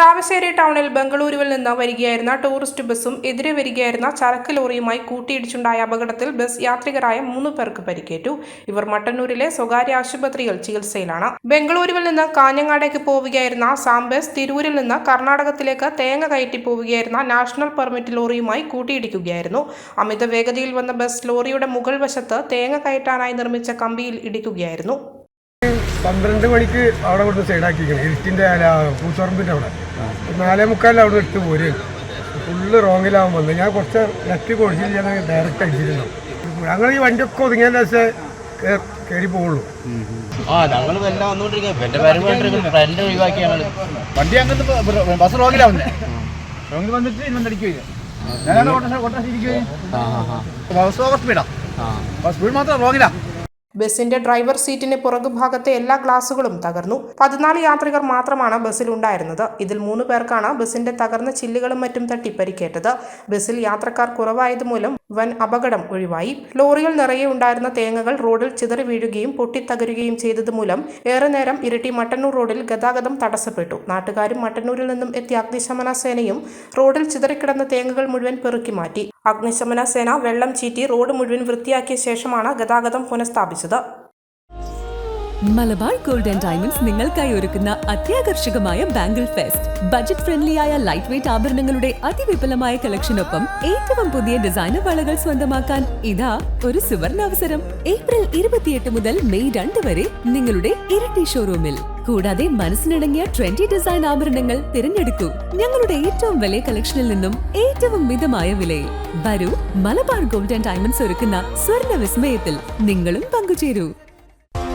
ചാവശ്ശേരി ടൗണിൽ ബംഗളൂരുവിൽ നിന്ന് വരികയായിരുന്ന ടൂറിസ്റ്റ് ബസ്സും എതിരെ വരികയായിരുന്ന ചരക്ക് ലോറിയുമായി കൂട്ടിയിടിച്ചുണ്ടായ അപകടത്തിൽ ബസ് യാത്രികരായ മൂന്ന് പേർക്ക് പരിക്കേറ്റു. ഇവർ മട്ടന്നൂരിലെ സ്വകാര്യ ആശുപത്രിയിൽ ചികിത്സയിലാണ്. ബംഗളൂരുവിൽ നിന്ന് കാഞ്ഞങ്ങാടേക്ക് പോവുകയായിരുന്ന സാംബസ് തിരൂരിൽ നിന്ന് കർണാടകത്തിലേക്ക് തേങ്ങ കയറ്റി പോവുകയായിരുന്ന നാഷണൽ പെർമിറ്റ് ലോറിയുമായി കൂട്ടിയിടിക്കുകയായിരുന്നു. അമിത വേഗതയിൽ വന്ന ബസ് ലോറിയുടെ മുകൾ വശത്ത് തേങ്ങ കയറ്റാനായി നിർമ്മിച്ച കമ്പിയിൽ ഇടിക്കുകയായിരുന്നു. പന്ത്രണ്ട് മണിക്ക് അവിടെ കൊടുത്ത് സൈഡാക്കിക്കണം ഇരുട്ടിന്റെ പൂച്ചോറമ്പിന്റെ അവിടെ. നാലേ മുക്കാലിൽ അവിടെ ഇട്ട് പോരുകയാണ് ഫുള്ള് റോങ്ങിലാവാൻ വന്നത് ഞാൻ കുറച്ച് ലെഫ്റ്റ് കൊടുത്തില്ല ഞാൻ ഡയറക്റ്റ് അടിച്ചിട്ടുണ്ടാവും ഞങ്ങൾ ഈ വണ്ടിയൊക്കെ ഒതുങ്ങിയതിന് ശേഷം കയറി പോവുള്ളൂ. ആ ഞങ്ങൾ എല്ലാം ഫ്രണ്ട് ഒഴിവാക്കി ഞങ്ങൾ വണ്ടി അങ്ങനത്തെ ബസ് റോങ്ങിലാവുന്നേ. റോങ്ങിൽ വന്നിട്ട് ഇന്നെ ഞാനാണ് ഓട്ടോ ഓട്ടോ ഇരിക്കുകയും ബസ് ഓവർ സ്പീഡാ. സ്പീഡ് മാത്രം റോങ്ങിലാ. ബസിന്റെ ഡ്രൈവർ സീറ്റിന് പുറകുഭാഗത്തെ എല്ലാ ഗ്ലാസുകളും തകർന്നു. പതിനാല് യാത്രികർ മാത്രമാണ് ബസ്സിലുണ്ടായിരുന്നത്. ഇതിൽ മൂന്ന് പേർക്കാണ് ബസിന്റെ തകർന്ന ചില്ലുകളും മറ്റും തട്ടി പരിക്കേറ്റത്. ബസ്സിൽ യാത്രക്കാർ കുറവായതുമൂലം വൻ അപകടം ഒഴിവായി. ലോറിയിൽ നിറയെ ഉണ്ടായിരുന്ന തേങ്ങകൾ റോഡിൽ ചിതറി വീഴുകയും പൊട്ടിത്തകരുകയും ചെയ്തതുമൂലം ഏറെ നേരം ഇരിട്ടി മട്ടന്നൂർ റോഡിൽ ഗതാഗതം തടസ്സപ്പെട്ടു. നാട്ടുകാരും മട്ടന്നൂരിൽ നിന്നും എത്തിയ അഗ്നിശമന സേനയും റോഡിൽ ചിതറിക്കിടന്ന തേങ്ങകൾ മുഴുവൻ പെറുക്കി മാറ്റി. അഗ്നിശമന സേന വെള്ളം ചീറ്റി റോഡ് മുഴുവൻ വൃത്തിയാക്കിയ ശേഷമാണ് ഗതാഗതം പുനഃസ്ഥാപിച്ചത്. മലബാർ ഗോൾഡ് ആൻഡ് ഡയമണ്ട്സ് നിങ്ങൾക്കായി ഒരുക്കുന്ന അത്യാകർഷകമായ ബാംഗിൾ ഫെസ്റ്റ്. ബജറ്റ് ഫ്രണ്ട്ലിയായ ലൈറ്റ് വെയ്റ്റ് ആഭരണങ്ങളുടെ അതിവിപുലമായ കളക്ഷനൊപ്പം ഏറ്റവും പുതിയ ഡിസൈനർ വളകൾ സ്വന്തമാക്കാൻ ഇതാ ഒരു സുവർണ അവസരം ഏപ്രിൽ ഇരുപത്തിയെട്ട് മുതൽ മെയ് രണ്ട് വരെ നിങ്ങളുടെ ഇരട്ടി ഷോറൂമിൽ. കൂടാതെ മനസ്സിനിണങ്ങിയ ട്രെൻഡി ഡിസൈൻ ആഭരണങ്ങൾ തിരഞ്ഞെടുക്കൂ. ഞങ്ങളുടെ ഏറ്റവും വലിയ കളക്ഷനിൽ നിന്നും ഏറ്റവും മിതമായ വിലയിൽ വരൂ മലബാർ ഗോൾഡ് ആൻഡ് ഡയമണ്ട്സ് ഒരുക്കുന്ന സ്വർണ വിസ്മയത്തിൽ നിങ്ങളും പങ്കുചേരൂ.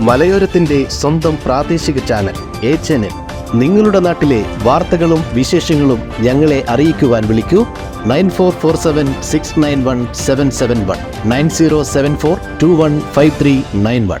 മലയോരത്തിന്റെ സ്വന്തം പ്രാദേശിക ചാനൽ എൻ എൻ നിങ്ങളുടെ നാട്ടിലെ വാർത്തകളും വിശേഷങ്ങളും ഞങ്ങളെ അറിയിക്കുവാൻ വിളിക്കൂ. Nine four four seven six nine one seven seven one. Nine zero seven four two one five three nine one.